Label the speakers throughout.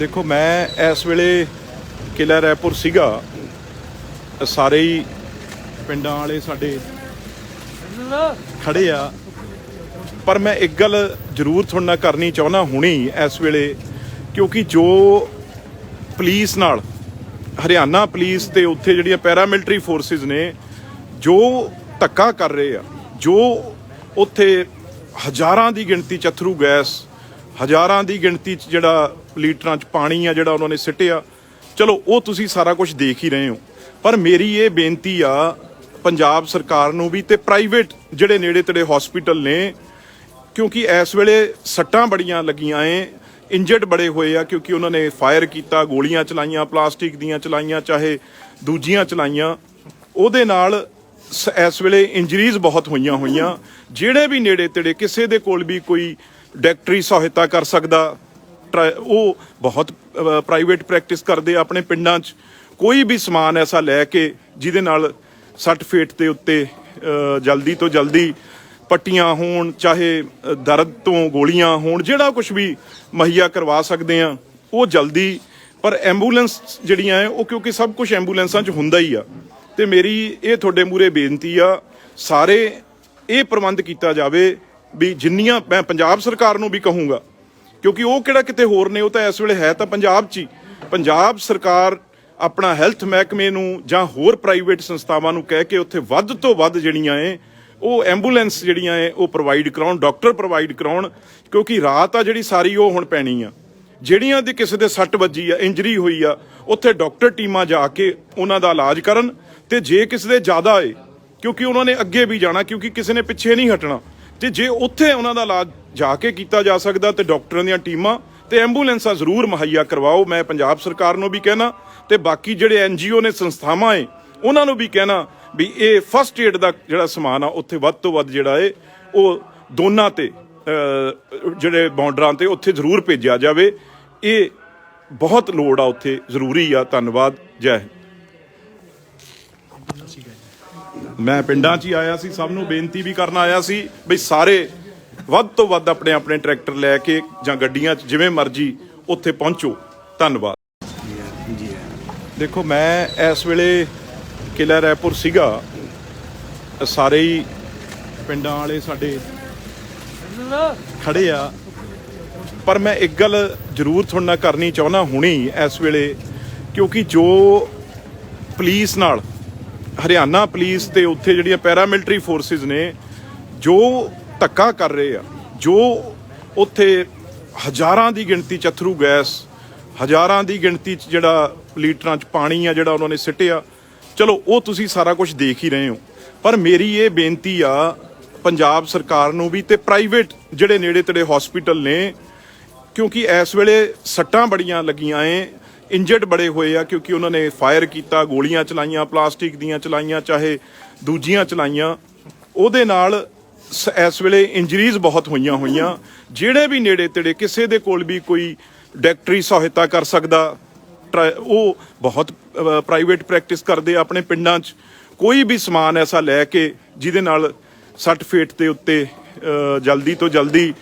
Speaker 1: ਦੇਖੋ, ਮੈਂ ਇਸ ਵੇਲੇ ਕਿਲਾ ਰਾਏਪੁਰ ਸੀਗਾ। ਸਾਰੇ ਹੀ ਪਿੰਡਾਂ ਵਾਲੇ ਸਾਡੇ ਖੜੇ ਆ। ਪਰ ਮੈਂ ਇੱਕ ਗੱਲ ਜ਼ਰੂਰ ਤੁਹਾਡੇ ਨਾਲ ਕਰਨੀ ਚਾਹੁੰਦਾ ਹੁਣੀ ਇਸ ਵੇਲੇ, ਕਿਉਂਕਿ ਜੋ ਪੁਲਿਸ ਨਾਲ, ਹਰਿਆਣਾ ਪੁਲਿਸ ਤੇ ਉੱਥੇ ਜਿਹੜੀਆਂ ਪੈਰਾਮਿਲਟਰੀ ਫੋਰਸਿਸ ਨੇ, ਜੋ ਧੱਕਾ ਕਰ ਰਹੇ ਆ, ਜੋ ਉੱਥੇ ਹਜ਼ਾਰਾਂ ਦੀ ਗਿਣਤੀ ਚਥਰੂ ਗੈਸ ਹਜ਼ਾਰਾਂ ਦੀ ਗਿਣਤੀ ਚ ਜਿਹੜਾ ਲੀਟਰਾਂ ਚ ਪਾਣੀ ਆ ਜਿਹੜਾ ਉਹਨਾਂ ਨੇ ਸਿੱਟਿਆ। ਚਲੋ, ਉਹ ਤੁਸੀਂ ਸਾਰਾ ਕੁਝ ਦੇਖ ਹੀ ਰਹੇ ਹੋ। ਪਰ ਮੇਰੀ ਇਹ ਬੇਨਤੀ ਆ, ਪੰਜਾਬ ਸਰਕਾਰ ਨੂੰ ਵੀ ਤੇ ਪ੍ਰਾਈਵੇਟ ਜਿਹੜੇ ਨੇੜੇ ਤੇੜੇ ਹਸਪੀਟਲ ਨੇ, ਕਿਉਂਕਿ ਇਸ ਵੇਲੇ ਸੱਟਾਂ ਬੜੀਆਂ ਲੱਗੀਆਂ ਏ ਇੰਜਰਡ ਬੜੇ ਹੋਏ ਆ, ਕਿਉਂਕਿ ਉਹਨਾਂ ਨੇ ਫਾਇਰ ਕੀਤਾ, ਗੋਲੀਆਂ ਚਲਾਈਆਂ ਪਲਾਸਟਿਕ ਦੀਆਂ ਚਲਾਈਆਂ, ਚਾਹੇ ਦੂਜੀਆਂ ਚਲਾਈਆਂ। ਉਹਦੇ ਨਾਲ ਸ- ਇਸ ਵੇਲੇ ਇੰਜਰੀਜ਼ ਬਹੁਤ ਹੋਈਆਂ ਹੋਈਆਂ। ਜਿਹੜੇ ਵੀ ਨੇੜੇ ਤੇੜੇ, ਕਿਸੇ ਦੇ ਕੋਲ ਵੀ ਕੋਈ ਡਾਕਟਰੀ ਸਹਾਇਤਾ ਕਰ ਸਕਦਾ। ਟਰਾ- ਉਹ ਬਹੁਤ ਪ੍ਰਾਈਵੇਟ ਪ੍ਰੈਕਟਿਸ ਕਰਦੇ ਆ ਆਪਣੇ ਪਿੰਡਾਂ 'ਚ। ਕੋਈ ਵੀ ਸਮਾਨ ਐਸਾ ਲੈ ਕੇ ਜਿਹਦੇ ਨਾਲ ਸੱਟ ਫੇਟ ਦੇ ਉੱਤੇ ਜਲਦੀ ਤੋਂ ਜਲਦੀ ਪੱਟੀਆਂ ਹੋਣ, ਚਾਹੇ ਦਰਦ ਤੋਂ ਗੋਲੀਆਂ ਹੋਣ, ਜਿਹੜਾ ਕੁਝ ਵੀ ਮੁਹੱਈਆ ਕਰਵਾ ਸਕਦੇ ਆ, ਉਹ ਜਲਦੀ। ਪਰ ਐਂਬੂਲੈਂਸ ਜਿਹੜੀਆਂ ਹੈ ਉਹ ਕਿਉਂਕਿ ਸਭ ਕੁਝ ਐਂਬੂਲੈਂਸਾਂ 'ਚ ਹੁੰਦਾ ਹੀ ਆ। ਤੇ ਮੇਰੀ ਇਹ ਤੁਹਾਡੇ ਮੂਰੇ ਬੇਨਤੀ ਆ, ਸਾਰੇ ਇਹ ਪ੍ਰਬੰਧ ਕੀਤਾ ਜਾਵੇ ਵੀ ਜਿੰਨੀਆਂ ਮੈਂ ਪੰਜਾਬ ਸਰਕਾਰ ਨੂੰ ਵੀ ਕਹੂੰਗਾ, ਕਿਉਂਕਿ ਉਹ ਕਿਹੜਾ ਕਿਤੇ ਹੋਰ ਨੇ, ਉਹ ਤਾਂ ਇਸ ਵੇਲੇ ਹੈ ਤਾਂ ਪੰਜਾਬ 'ਚ ਹੀ। ਪੰਜਾਬ ਸਰਕਾਰ ਆਪਣਾ ਹੈਲਥ ਮਹਿਕਮੇ ਨੂੰ ਜਾਂ ਹੋਰ ਪ੍ਰਾਈਵੇਟ ਸੰਸਥਾਵਾਂ ਨੂੰ ਕਹਿ ਕੇ ਉੱਥੇ ਵੱਧ ਤੋਂ ਵੱਧ ਜਿਹੜੀਆਂ ਏ, ਉਹ ਐਂਬੂਲੈਂਸ ਜਿਹੜੀਆਂ ਏ, ਉਹ ਪ੍ਰੋਵਾਈਡ ਕਰਾਉਣ, ਡਾਕਟਰ ਪ੍ਰੋਵਾਈਡ ਕਰਾਉਣ, ਕਿਉਂਕਿ ਰਾਤ ਆ ਜਿਹੜੀ ਸਾਰੀ ਉਹ ਹੁਣ ਪੈਣੀ ਆ। ਜਿਹੜੀਆਂ ਦੀ ਕਿਸੇ ਦੇ ਸੱਟ ਵੱਜੀ ਆ, ਇੰਜਰੀ ਹੋਈ ਆ, ਉੱਥੇ ਡਾਕਟਰ ਟੀਮਾਂ ਜਾ ਕੇ ਉਹਨਾਂ ਦਾ ਇਲਾਜ ਕਰਨ ਤੇ ਜੇ ਕਿਸੇ ਦੇ ਜ਼ਿਆਦਾ ਏ, ਕਿਉਂਕਿ ਉਹਨਾਂ ਨੇ ਅੱਗੇ ਵੀ ਜਾਣਾ, ਕਿਉਂਕਿ ਕਿਸੇ ਨੇ ਪਿੱਛੇ ਨਹੀਂ ਹਟਣਾ। ਤੇ ਜੇ ਉੱਥੇ ਉਹਨਾਂ ਦਾ ਇਲਾਜ ਜਾ ਕੇ ਕੀਤਾ ਜਾ ਸਕਦਾ ਤੇ ਡਾਕਟਰਾਂ ਦੀਆਂ ਟੀਮਾਂ ਤੇ ਐਂਬੂਲੈਂਸਾਂ ਜ਼ਰੂਰ ਮੁਹੱਈਆ ਕਰਵਾਓ, ਮੈਂ ਪੰਜਾਬ ਸਰਕਾਰ ਨੂੰ ਵੀ ਕਹਿਣਾ ਤੇ ਬਾਕੀ ਜਿਹੜੇ ਐਨਜੀਓ ਨੇ ਸੰਸਥਾਵਾਂ ਏ, ਉਹਨਾਂ ਨੂੰ ਵੀ ਕਹਿਣਾ ਵੀ ਇਹ ਫਸਟ ਏਡ ਦਾ ਜਿਹੜਾ ਸਮਾਨ ਆ, ਉੱਥੇ ਵੱਧ ਤੋਂ ਵੱਧ ਜਿਹੜਾ ਏ, ਉਹ ਦੋਨਾਂ ਤੇ ਜਿਹੜੇ ਬਾਰਡਰਾਂ ਤੇ ਉੱਥੇ ਜ਼ਰੂਰ ਭੇਜਿਆ ਜਾਵੇ। ਇਹ ਬਹੁਤ ਲੋੜ ਆ, ਉੱਥੇ ਜ਼ਰੂਰੀ ਆ। ਧੰਨਵਾਦ। ਜੈ ਹਿੰਦ ਮੈਂ ਪਿੰਡਾਂ 'ਚ ਹੀ ਆਇਆ ਸੀ, ਸਭ ਨੂੰ ਬੇਨਤੀ ਵੀ ਕਰਨ ਆਇਆ ਸੀ ਬਈ ਸਾਰੇ ਵੱਧ ਤੋਂ ਵੱਧ ਆਪਣੇ ਆਪਣੇ ਟਰੈਕਟਰ ਲੈ ਕੇ ਜਾਂ ਗੱਡੀਆਂ 'ਚ ਜਿਵੇਂ ਮਰਜ਼ੀ ਉੱਥੇ ਪਹੁੰਚੋ। ਧੰਨਵਾਦ। ਦੇਖੋ, ਮੈਂ ਇਸ ਵੇਲੇ ਕਿਲਾ ਰੈਪੁਰ ਸੀਗਾ। ਸਾਰੇ ਹੀ ਪਿੰਡਾਂ ਵਾਲੇ ਸਾਡੇ ਖੜੇ ਆ। ਪਰ ਮੈਂ ਇੱਕ ਗੱਲ ਜ਼ਰੂਰ ਤੁਹਾਡੇ ਨਾਲ ਕਰਨੀ ਚਾਹੁੰਦਾ, ਹੁਣੀ ਇਸ ਵੇਲੇ। ਕਿਉਂਕਿ ਜੋ ਪੁਲਿਸ ਨਾਲ ਹਰਿਆਣਾ ਪੁਲਿਸ ਤੇ ਉੱਥੇ ਜਿਹੜੀਆਂ ਪੈਰਾਮਿਲਟਰੀ ਫੋਰਸਿਸ ਨੇ, ਜੋ ਧੱਕਾ ਕਰ ਰਹੇ ਆ, ਜੋ ਉੱਥੇ ਹਜ਼ਾਰਾਂ ਦੀ ਗਿਣਤੀ ਚ ਅਥਰੂ ਗੈਸ, ਹਜ਼ਾਰਾਂ ਦੀ ਗਿਣਤੀ ਚ ਜਿਹੜਾ ਲੀਟਰਾਂ ਚ ਪਾਣੀ ਆ ਜਿਹੜਾ ਉਹਨਾਂ ਨੇ ਸਿੱਟਿਆ। ਚਲੋ, ਉਹ ਤੁਸੀਂ ਸਾਰਾ ਕੁਝ ਦੇਖ ਹੀ ਰਹੇ ਹੋ। ਪਰ ਮੇਰੀ ਇਹ ਬੇਨਤੀ ਆ, ਪੰਜਾਬ ਸਰਕਾਰ ਨੂੰ ਵੀ ਤੇ ਪ੍ਰਾਈਵੇਟ ਜਿਹੜੇ ਨੇੜੇ ਤੇੜੇ ਹਸਪੀਟਲ ਨੇ, ਕਿਉਂਕਿ ਇਸ ਵੇਲੇ ਸੱਟਾਂ ਬੜੀਆਂ ਲੱਗੀਆਂ ਏ ਇੰਜਰਡ ਬੜੇ ਹੋਏ ਆ ਕਿਉਂਕਿ ਉਹਨਾਂ ਨੇ ਫਾਇਰ ਕੀਤਾ, ਗੋਲੀਆਂ ਚਲਾਈਆਂ, ਪਲਾਸਟਿਕ ਦੀਆਂ ਚਲਾਈਆਂ, ਚਾਹੇ ਦੂਜੀਆਂ ਚਲਾਈਆਂ। ਉਹਦੇ ਨਾਲ ਸ- ਇਸ ਵੇਲੇ ਇੰਜਰੀਜ਼ ਬਹੁਤ ਹੋਈਆਂ ਹੋਈਆਂ। ਜਿਹੜੇ ਵੀ ਨੇੜੇ ਤੇੜੇ ਕਿਸੇ ਦੇ ਕੋਲ ਵੀ ਕੋਈ ਡਾਕਟਰੀ ਸਹਾਇਤਾ ਕਰ ਸਕਦਾ, ਟਰਾ- ਉਹ ਬਹੁਤ ਪ੍ਰਾਈਵੇਟ ਪ੍ਰੈਕਟਿਸ ਕਰਦੇ ਆ ਆਪਣੇ ਪਿੰਡਾਂ 'ਚ। ਕੋਈ ਵੀ ਸਮਾਨ ਐਸਾ ਲੈ ਕੇ ਜਿਹਦੇ ਨਾਲ ਸੱਟ ਫੇਟ ਦੇ ਉੱਤੇ ਜਲਦੀ ਤੋਂ ਜਲਦੀ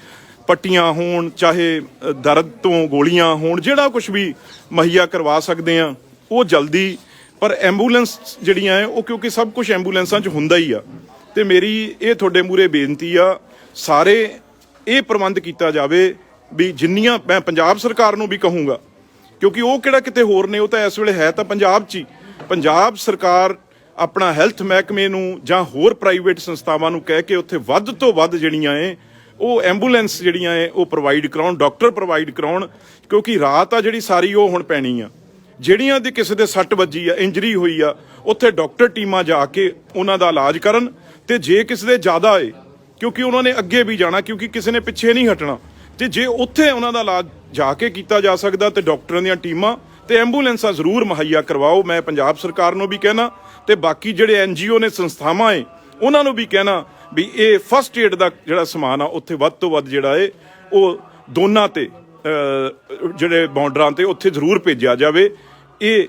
Speaker 1: ਪੱਟੀਆਂ ਹੋਣ, ਚਾਹੇ ਦਰਦ ਤੋਂ ਗੋਲੀਆਂ ਹੋਣ, ਜਿਹੜਾ ਕੁਝ ਵੀ ਮੁਹੱਈਆ ਕਰਵਾ ਸਕਦੇ ਆ ਉਹ ਜਲਦੀ। ਪਰ ਐਂਬੂਲੈਂਸ ਜਿਹੜੀਆਂ ਹੈ, ਉਹ ਕਿਉਂਕਿ ਸਭ ਕੁਝ ਐਂਬੂਲੈਂਸਾਂ 'ਚ ਹੁੰਦਾ ਹੀ ਆ। ਤੇ ਮੇਰੀ ਇਹ ਤੁਹਾਡੇ ਮੂਰੇ ਬੇਨਤੀ ਆ, ਸਾਰੇ ਇਹ ਪ੍ਰਬੰਧ ਕੀਤਾ ਜਾਵੇ ਵੀ ਜਿੰਨੀਆਂ ਮੈਂ ਪੰਜਾਬ ਸਰਕਾਰ ਨੂੰ ਵੀ ਕਹੂੰਗਾ, ਕਿਉਂਕਿ ਉਹ ਕਿਹੜਾ ਕਿਤੇ ਹੋਰ ਨੇ, ਉਹ ਤਾਂ ਇਸ ਵੇਲੇ ਹੈ ਤਾਂ ਪੰਜਾਬ 'ਚ ਹੀ। ਪੰਜਾਬ ਸਰਕਾਰ ਆਪਣਾ ਹੈਲਥ ਮਹਿਕਮੇ ਨੂੰ ਜਾਂ ਹੋਰ ਪ੍ਰਾਈਵੇਟ ਸੰਸਥਾਵਾਂ ਨੂੰ ਕਹਿ ਕੇ ਉੱਥੇ ਵੱਧ ਤੋਂ ਵੱਧ ਜਿਹੜੀਆਂ ਏ ਉਹ ਐਂਬੂਲੈਂਸ ਜਿਹੜੀਆਂ ਏ ਉਹ ਪ੍ਰੋਵਾਈਡ ਕਰਾਉਣ ਡਾਕਟਰ ਪ੍ਰੋਵਾਈਡ ਕਰਾਉਣ, ਕਿਉਂਕਿ ਰਾਤ ਆ ਜਿਹੜੀ ਸਾਰੀ ਉਹ ਹੁਣ ਪੈਣੀ ਆ। ਜਿਹੜੀਆਂ ਦੀ ਕਿਸੇ ਦੇ ਸੱਟ ਵੱਜੀ ਆ ਇੰਜਰੀ ਹੋਈ ਆ, ਉੱਥੇ ਡਾਕਟਰ ਟੀਮਾਂ ਜਾ ਕੇ ਉਹਨਾਂ ਦਾ ਇਲਾਜ ਕਰਨ ਤੇ ਜੇ ਕਿਸੇ ਦੇ ਜ਼ਿਆਦਾ ਏ, ਕਿਉਂਕਿ ਉਹਨਾਂ ਨੇ ਅੱਗੇ ਵੀ ਜਾਣਾ, ਕਿਉਂਕਿ ਕਿਸੇ ਨੇ ਪਿੱਛੇ ਨਹੀਂ ਹਟਣਾ, ਤੇ ਜੇ ਉੱਥੇ ਉਹਨਾਂ ਦਾ ਇਲਾਜ ਜਾ ਕੇ ਕੀਤਾ ਜਾ ਸਕਦਾ ਤੇ ਡਾਕਟਰਾਂ ਦੀਆਂ ਟੀਮਾਂ ਤੇ ਐਂਬੂਲੈਂਸਾਂ ਜ਼ਰੂਰ ਮੁਹੱਈਆ ਕਰਵਾਓ। ਮੈਂ ਪੰਜਾਬ ਸਰਕਾਰ ਨੂੰ ਵੀ ਕਹਿਣਾ ਤੇ ਬਾਕੀ ਜਿਹੜੇ ਐਨਜੀਓ ਨੇ ਸੰਸਥਾਵਾਂ ਏ ਉਹਨਾਂ ਨੂੰ ਵੀ ਕਹਿਣਾ ਵੀ ਇਹ ਫਸਟ ਏਡ ਦਾ ਜਿਹੜਾ ਸਮਾਨ ਆ, ਉੱਥੇ ਵੱਧ ਤੋਂ ਵੱਧ ਜਿਹੜਾ ਏ, ਉਹ ਦੋਨਾਂ ਤੇ ਜਿਹੜੇ ਬਾਰਡਰਾਂ ਤੇ ਉੱਥੇ ਜ਼ਰੂਰ ਭੇਜਿਆ ਜਾਵੇ। ਇਹ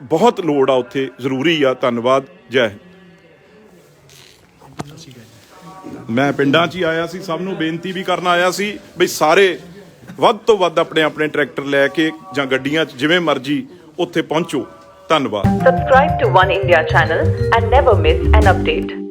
Speaker 1: ਬਹੁਤ ਲੋੜ ਆ ਉੱਥੇ, ਜ਼ਰੂਰੀ ਆ। ਧੰਨਵਾਦ। ਜੈ ਹਿੰਦ। ਮੈਂ ਪਿੰਡਾਂ 'ਚ ਹੀ ਆਇਆ ਸੀ, ਸਭ ਨੂੰ ਬੇਨਤੀ ਵੀ ਕਰਨ ਆਇਆ ਸੀ ਬਈ ਸਾਰੇ ਵੱਧ ਤੋਂ ਵੱਧ ਆਪਣੇ ਆਪਣੇ ਟਰੈਕਟਰ ਲੈ ਕੇ ਜਾਂ ਗੱਡੀਆਂ 'ਚ ਜਿਵੇਂ ਮਰਜ਼ੀ ਉੱਥੇ ਪਹੁੰਚੋ। ਧੰਨਵਾਦ।
Speaker 2: Subscribe to One India channel and never miss an update.